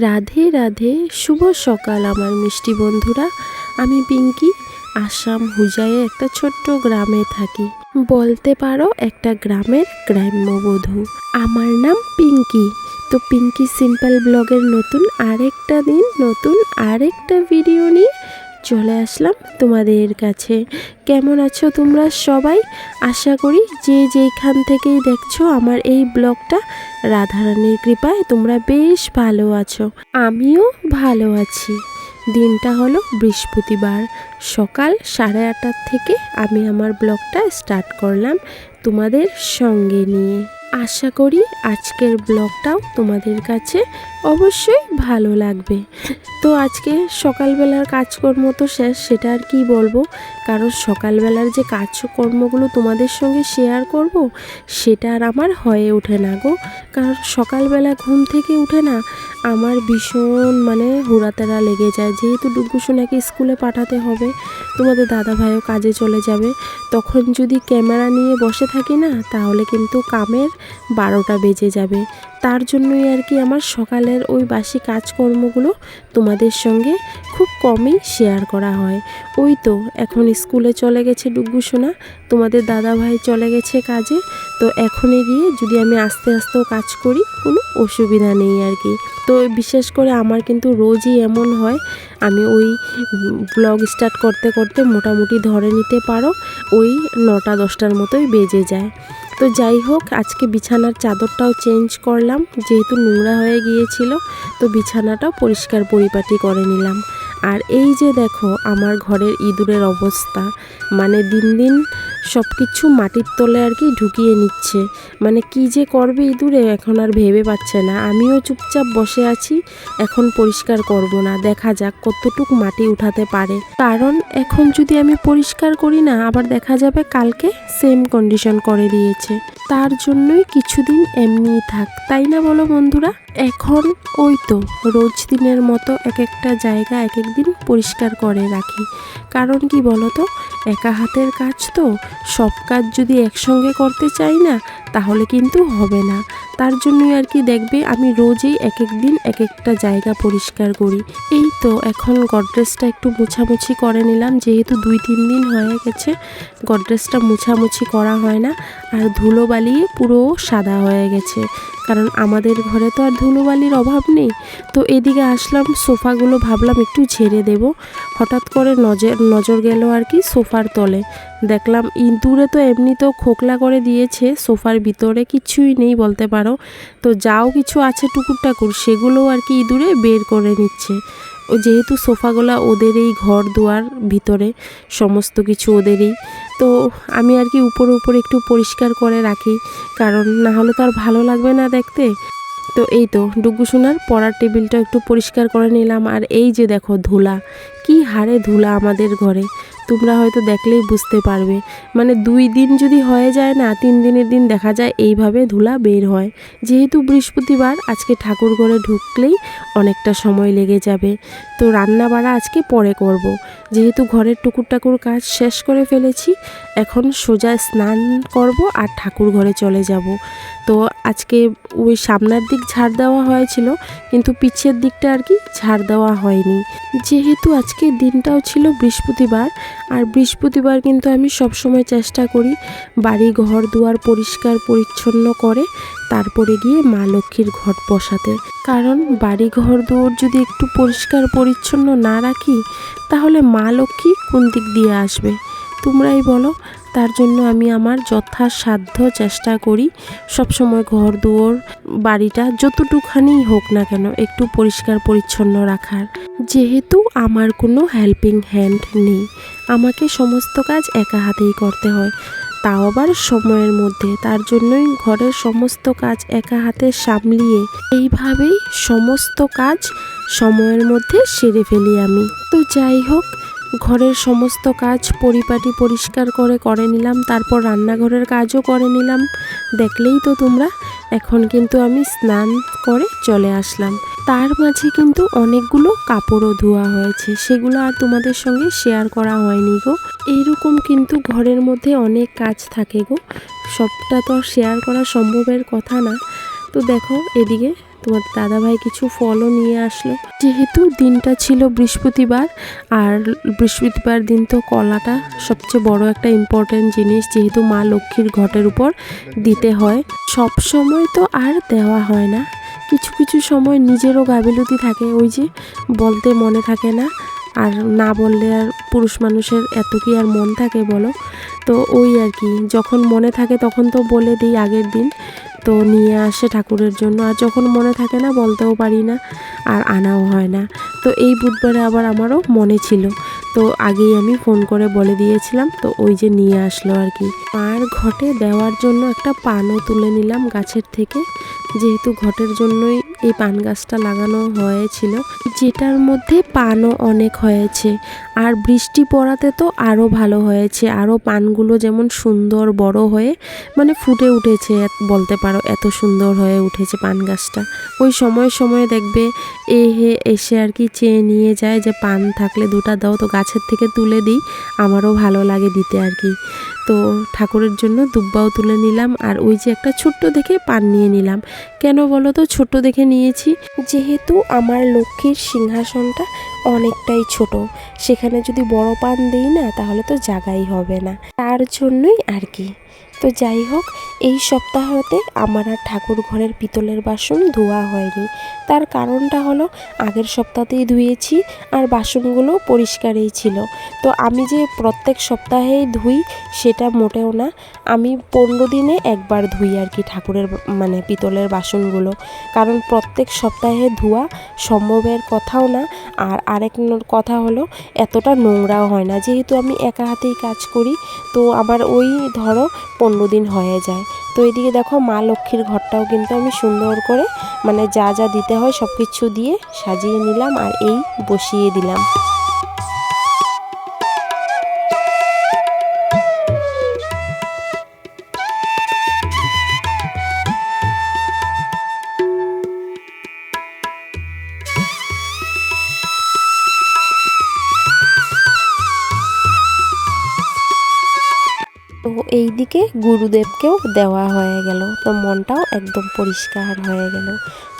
রাধে রাধে, শুভ সকাল আমার মিষ্টি বন্ধুরা। আমি পিঙ্কি, আসাম হুজায়ে একটা ছোট্ট গ্রামে থাকি। বলতে পারো একটা গ্রামের গ্রাম্যবধূ আমার নাম পিঙ্কি। তো পিঙ্কি সিম্পল ব্লগের নতুন আরেকটা দিন, নতুন আরেকটা ভিডিও নিয়ে চলে আসলাম। তোমাদের কাছে কেমন আছো তোমরা সবাই? আশা করি যে যেইখান থেকেই দেখছ আমার এই ব্লগটা, রাধারানীর কৃপায় তোমরা বেশ ভালো আছো। আমিও ভালো আছি। দিনটা হলো বৃহস্পতিবার। সকাল সাড়ে আটটার থেকে আমি আমার ব্লগটা স্টার্ট করলাম তোমাদের সঙ্গে নিয়ে। আশা করি আজকের ব্লগটাও তোমাদের কাছে অবশ্যই ভালো লাগবে। তো আজকে সকালবেলার কাজকর্ম তো শেষ, সেটা আর কি বলব? কারণ সকালবেলার যে কাজকর্মগুলো তোমাদের সঙ্গে শেয়ার করব, সেটা আর আমার হয়ে ওঠে না গো। কারণ সকালবেলা ঘুম থেকে উঠে না, আমার ভীষণ মানে হুড়াতাড়া লেগে যায়। যেহেতু ডুগুসোনাকে স্কুলে পাঠাতে হবে, তোমাদের দাদা ভাইও কাজে চলে যাবে, তখন যদি ক্যামেরা নিয়ে বসে থাকি না, তাহলে কিন্তু কামের বারোটা বেজে যাবে। তার জন্যই আর কি আমার সকালের ওই বাসি কাজকর্মগুলো তোমাদের সঙ্গে খুব কমই শেয়ার করা হয়। ওই তো, এখন স্কুলে চলে গেছে ডুগ্গু সোনা, তোমাদের দাদা ভাই চলে গেছে কাজে, তো এখনই গিয়ে যদি আমি আস্তে আস্তেও কাজ করি, কোনো অসুবিধা নেই আর কি। তো বিশেষ করে আমার কিন্তু রোজই এমন হয়, আমি ওই ব্লগ স্টার্ট করতে করতে মোটামুটি ধরে নিতে পারো, ওই নটা দশটার মতোই বেজে যায়। তো যাই হোক, আজকে বিছানার চাদরটাও চেঞ্জ করলাম। যেহেতু নোংরা হয়ে গিয়েছিল, তো বিছানাটাও পরিষ্কার পরিপাটি করে নিলাম। আর এই যে দেখো, আমার ঘরের ইঁদুরের অবস্থা। মানে দিন দিন সব কিছু মাটির তলে আর কি ঢুকিয়ে নিচ্ছে। মানে কি যে করবে ইঁদুরে এখন আর ভেবে পাচ্ছে না। আমিও চুপচাপ বসে আছি, এখন পরিষ্কার করব না। দেখা যাক কতটুক মাটি উঠাতে পারে। কারণ এখন যদি আমি পরিষ্কার করি না, আবার দেখা যাবে কালকে সেম কন্ডিশন করে দিয়েছে। তার জন্যই কিছুদিন এমনিই থাক। তাই না বলো বন্ধুরা? এখন ওই তো রোজ দিনের মতো এক একটা জায়গা এক এক দিন পরিষ্কার করে রাখি। কারণ কি বলো তো একা হাতের কাজ তো। সব কাজ যদি একসঙ্গে করতে চাই না, তাহলে কিন্তু হবে না। তার জন্যই আর কি দেখবে আমি রোজই এক এক দিন এক একটা জায়গা পরিষ্কার করি। এই তো এখন গডরেজটা একটু মোছামুছি করে নিলাম। যেহেতু দুই, তিন দিন হয়ে গেছে, গডরেজটা মোছামুছি করা হয় না। আর ধুলোবালি পুরো সাদা হয়ে গেছে। কারণ আমাদের ঘরে তো আর ধুলোবালির অভাব নেই। তো এদিকে আসলাম, সোফাগুলো ভাবলাম একটু ঝেড়ে দেব। হঠাৎ করে নজর নজর গেল আর কি সোফার তলে। দেখলাম ইঁদুরে তো এমনিতেও খোকলা করে দিয়েছে, সোফার ভিতরে কিছুই নেই বলতে পারো। তো যাও কিছু আছে টুকুর টাকুর সেগুলোও আর কি ইঁদুরে বের করে নিচ্ছে। যেহেতু সোফাগুলো ওদেরই ঘর দুয়ার ভিতরে, সমস্ত কিছু ওদেরই, তো আমি আর কি উপরে উপরে একটু পরিষ্কার করে রাখি, কারণ না হলে তো আর ভালো লাগবে না দেখতে। তো এই তো, ডুগু সোনার পড়ার টেবিলটা একটু পরিষ্কার করে নিলাম, আর এই যে দেখো ধুলা কি হারে ধুলা আমাদের ঘরে? তোমরা হয়তো দেখলেই বুঝতে পারবে। মানে দুই দিন যদি হয়ে যায় না, তিন দিনের দিন দেখা যায় এইভাবে ধুলা বের হয়। যেহেতু বৃহস্পতিবার, আজকে ঠাকুর ঘরে ঢুকলেই অনেকটা সময় লেগে যাবে। তো রান্না বাড়া আজকে পরে করব। যেহেতু ঘরের টুকুর টাকুর কাজ শেষ করে ফেলেছি, এখন সোজা স্নান করব আর ঠাকুর ঘরে চলে যাব। তো আজকে ওই সামনের দিক ঝাড় দেওয়া হয়েছিল, কিন্তু পিছের দিকটা আর কি ঝাড় দেওয়া হয়নি। যেহেতু আজকে দিনটাও ছিল বৃহস্পতিবার, আর বৃহস্পতিবার কিন্তু আমি সবসময় চেষ্টা করি বাড়ি ঘর দুয়ার পরিষ্কার পরিচ্ছন্ন করে, তারপরে গিয়ে মা লক্ষ্মীর ঘর বসাতে। কারণ বাড়ি ঘর দুয়ার যদি একটু পরিষ্কার পরিচ্ছন্ন না রাখি, তাহলে মা লক্ষ্মী কোন দিক দিয়ে আসবে? তোমরাই বলো তার জন্য আমি আমার যথাসাধ্য চেষ্টা করি। সবসময় ঘর দুয়ার, বাড়িটা যতটুখানি হোক না কেন একটু পরিষ্কার পরিচ্ছন্ন রাখার। যেহেতু আমার কোনো হেল্পিং হ্যান্ড নেই, আমাকে সমস্ত কাজ একা হাতেই করতে হয়। তাও আবার সময়ের মধ্যে, তার জন্যই ঘরের সমস্ত কাজ একা হাতে সামলিয়ে এইভাবেই সমস্ত কাজ সময়ের মধ্যে সেরে ফেলি আমি। তো যাই হোক ঘরের সমস্ত কাজ পরিপাটি পরিষ্কার করে করে নিলাম, তারপর রান্নাঘরের কাজও করে নিলাম। দেখলেই তো তোমরা, এখন কিন্তু আমি স্নান করে চলে আসলাম। তার মাঝে কিন্তু অনেকগুলো কাপড়ও ধোয়া হয়েছে, সেগুলো আর তোমাদের সঙ্গে শেয়ার করা হয়নি গো। এইরকম কিন্তু ঘরের মধ্যে অনেক কাজ থাকে গো, সবটা তো আর শেয়ার করা সম্ভবের কথা না। তো দেখো, এদিকে তোমার দাদাভাই কিছু ফলও নিয়ে আসলো। যেহেতু দিনটা ছিল বৃহস্পতিবার, আর বৃহস্পতিবার দিন তো কলাটা সবচেয়ে বড় একটা ইম্পর্টেন্ট জিনিস, যেহেতু মা লক্ষ্মীর ঘটের উপর দিতে হয়। সব সময় তো আর দেওয়া হয় না। কিছু কিছু সময় নিজেরও গাবিলতি থাকে, ওই যে বলতে মনে থাকে না, আর না বললে আর পুরুষ মানুষের এত কি আর মন থাকে বলো? তো ওই আর কি, যখন মনে থাকে তখন তো বলে দিই আগের দিন। তো নিয়ে আসে ঠাকুরের জন্য। আর যখন মনে থাকে না, বলতেও পারি না আর আনাও হয় না। তো এই বুধবারে আবার আমারও মনে ছিল। তো আগেই আমি ফোন করে বলে দিয়েছিলাম। তো ওই যে নিয়ে আসলো আর কি। আর ঘটে দেওয়ার জন্য একটা পানও তুলে নিলাম গাছের থেকে। যেহেতু ঘটের জন্যই এই পান গাছটা লাগানো হয়েছিল, যেটার মধ্যে পানও অনেক হয়েছে। আর বৃষ্টি পড়াতে তো আরও ভালো হয়েছে। আরও পানগুলো যেমন সুন্দর বড় হয়ে মানে ফুটে উঠেছে বলতে পারো, এত সুন্দর হয়ে উঠেছে পান গাছটা। ওই সময় সময় দেখবে এ হে এসে আর কি চেয়ে নিয়ে যায় যে, পান থাকলে দুটা দাও, তো গাছের থেকে তুলে দিই, আমারও ভালো লাগে দিতে আর কি। তো ঠাকুরের জন্য দুব্বাও তুলে নিলাম আর ওই যে একটা ছোট্ট দেখে পান নিয়ে নিলাম। কেন বলো তো? ছোট্ট দেখে নিয়েছি। যেহেতু আমার লক্ষ্মীর সিংহাসনটা অনেকটাই ছোট, সেখানে যদি বড় পান দিই না, তাহলে তো জাগাই হবে না। তার জন্যই আর কি। তো যাই হোক, এই সপ্তাহতে আমার আর ঠাকুর ঘরের পিতলের বাসন ধোয়া হয়নি। তার কারণটা হলো, আগের সপ্তাহতেই ধুয়েছি আর বাসনগুলো পরিষ্কারই ছিল। তো আমি যে প্রত্যেক সপ্তাহেই ধুই, সেটা মোটেও না। আমি পনেরো দিনে একবার ধুই আর কি ঠাকুরের মানে পিতলের বাসনগুলো। কারণ প্রত্যেক সপ্তাহে ধোয়া সম্ভবের কথাও না। আর আরেক কথা হলো, এতটা নোংরাও হয় না। যেহেতু আমি একা হাতেই কাজ করি, তো আমার ওই ধরো পনেরো দিন হয়ে যায়। তো এদিকে দেখো মা লক্ষ্মীর ঘরটাও কিন্তু আমি সুন্দর করে মানে যা যা দিতে হয় সব কিছু দিয়ে সাজিয়ে নিলাম আর এই বসিয়ে দিলাম। এই দিকে গুরুদেবকেও দেওয়া হয়ে গেল। তো মনটাও একদম পরিষ্কার হয়ে গেল।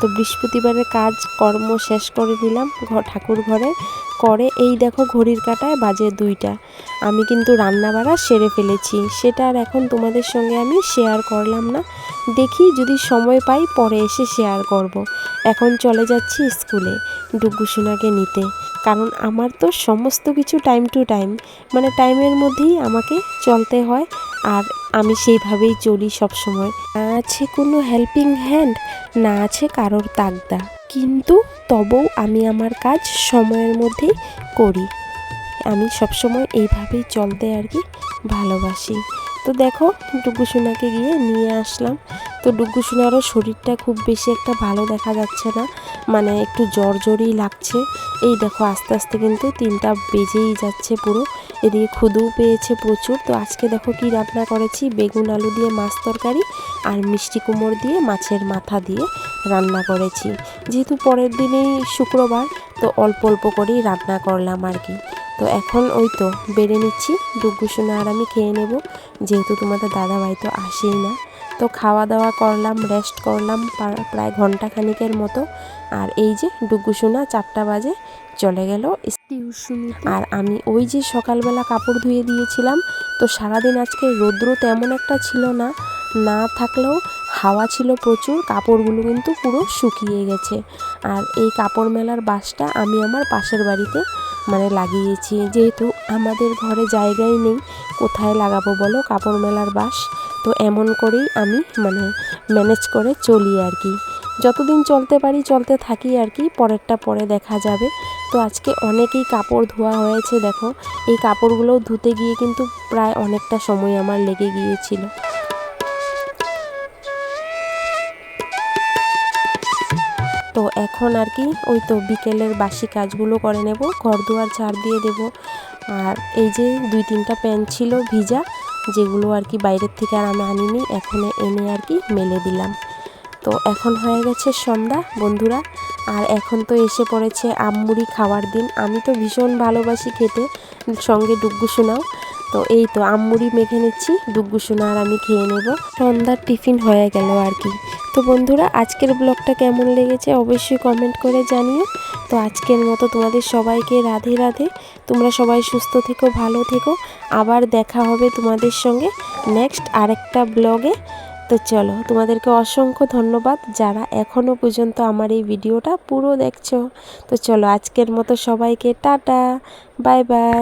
তো বৃহস্পতিবারের কাজ, কর্ম শেষ করে দিলাম ঠাকুর ঘরে। করে এই দেখো ঘড়ির কাটায় বাজে দুইটা। আমি কিন্তু রান্না বাড়া সেরে ফেলেছি। সেটা আর এখন তোমাদের সঙ্গে আমি শেয়ার করলাম না। দেখি যদি সময় পাই পরে এসে শেয়ার করব। এখন চলে যাচ্ছি স্কুলে ডুগুসোনাকে নিতে। কারণ আমার তো সমস্ত কিছু টাইম টু টাইম মানে টাইমের মধ্যেই আমাকে চলতে হয়। আর আমি সেইভাবেই চলি সব সময় না আছে কোনো হেল্পিং হ্যান্ড না আছে কারোর তাগদা। কিন্তু তবুও আমি আমার কাজ সময়ের মধ্যেই করি। আমি সবসময় এইভাবেই চলতে আর কি ভালোবাসি। তো দেখো, টুকু সোনাকে গিয়ে নিয়ে আসলাম। তো ডুগু সোনারও শরীরটা খুব বেশি একটা ভালো দেখা যাচ্ছে না। মানে একটু জ্বর জ্বরই লাগছে। এই দেখো আস্তে আস্তে কিন্তু তিনটা বেজেই যাচ্ছে পুরো। এদিকে খুদুও পেয়েছে প্রচুর। তো আজকে দেখো কি রান্না করেছি? বেগুন আলু দিয়ে মাছ তরকারি আর মিষ্টি কুমড় দিয়ে মাছের মাথা দিয়ে রান্না করেছি। যেহেতু পরের দিনেই শুক্রবার, তো অল্প অল্প করেই রান্না করলাম আর কি। তো এখন ওই তো, বেড়ে নিচ্ছি। ডুগু সোনা আর আমি খেয়ে নেব। যেহেতু তোমাদের দাদাভাই তো আসেই না। তো খাওয়া দাওয়া করলাম রেস্ট করলাম প্রায় ঘণ্টা খানিকের মতো। আর এই যে ডুগু সোনা চারটা বাজে চলে গেল আর আমি ওই যে সকালবেলা কাপড় ধুয়ে দিয়েছিলাম তো সারাদিন আজকে রৌদ্র তেমন একটা ছিল না। না থাকলেও হাওয়া ছিল প্রচুর কাপড়গুলো কিন্তু পুরো শুকিয়ে গেছে। আর এই কাপড় মেলার বাসটা আমি আমার পাশের বাড়িতে মানে লাগিয়েছি। যেহেতু আমাদের ঘরে জায়গাই নেই কোথায় লাগাবো বলো? কাপড় মেলার বাস। তো এমন করেই আমি মানে ম্যানেজ করে চলি আর কি। যতদিন চলতে পারি, চলতে থাকি আর কি, পরেরটা পরে দেখা যাবে। তো আজকে অনেকেই কাপড় ধোয়া হয়েছে, দেখো। এই কাপড়গুলো ধুতে গিয়ে কিন্তু প্রায় অনেকটা সময় আমার লেগে গিয়েছিল। তো এখন আর কি, ওই তো বিকেলের বাসি কাজগুলো করে নেব, ঘর দুয়ার ঝাড় দিয়ে দেব। আর এই যে দুই তিনটা প্যান্ট ছিল ভিজা যেগুলো আর কি বাইরের থেকে আর আমি আনিনি, এখানে এনে আর কি মেলে দিলাম। তো এখন হয়ে গেছে সন্ধ্যা, বন্ধুরা। আর এখন তো এসে পড়েছে আমমুড়ি খাওয়ার দিন। আমি তো ভীষণ ভালোবাসি খেতে। সঙ্গে ডুগ্গু শোনাও তো এই তো আমমুড়ি মেখে নিচ্ছি ডুগ্গু সোনা আর আমি খেয়ে নেব। সন্ধ্যার টিফিন হয়ে গেল আর কি। তো বন্ধুরা, আজকের ব্লগটা কেমন লেগেছে অবশ্যই কমেন্ট করে জানিও। তো আজকের মতো তোমাদের সবাইকে রাধে রাধে। তোমরা সবাই সুস্থ থেকো, ভালো থেকো। আবার দেখা হবে তোমাদের সঙ্গে নেক্সট আরেকটা ব্লগে। তো চলো, তোমাদেরকে অসংখ্য ধন্যবাদ যারা এখনও পর্যন্ত আমার এই ভিডিওটা পুরো দেখছ। তো চলো, আজকের মতো সবাইকে টাটা বাই বাই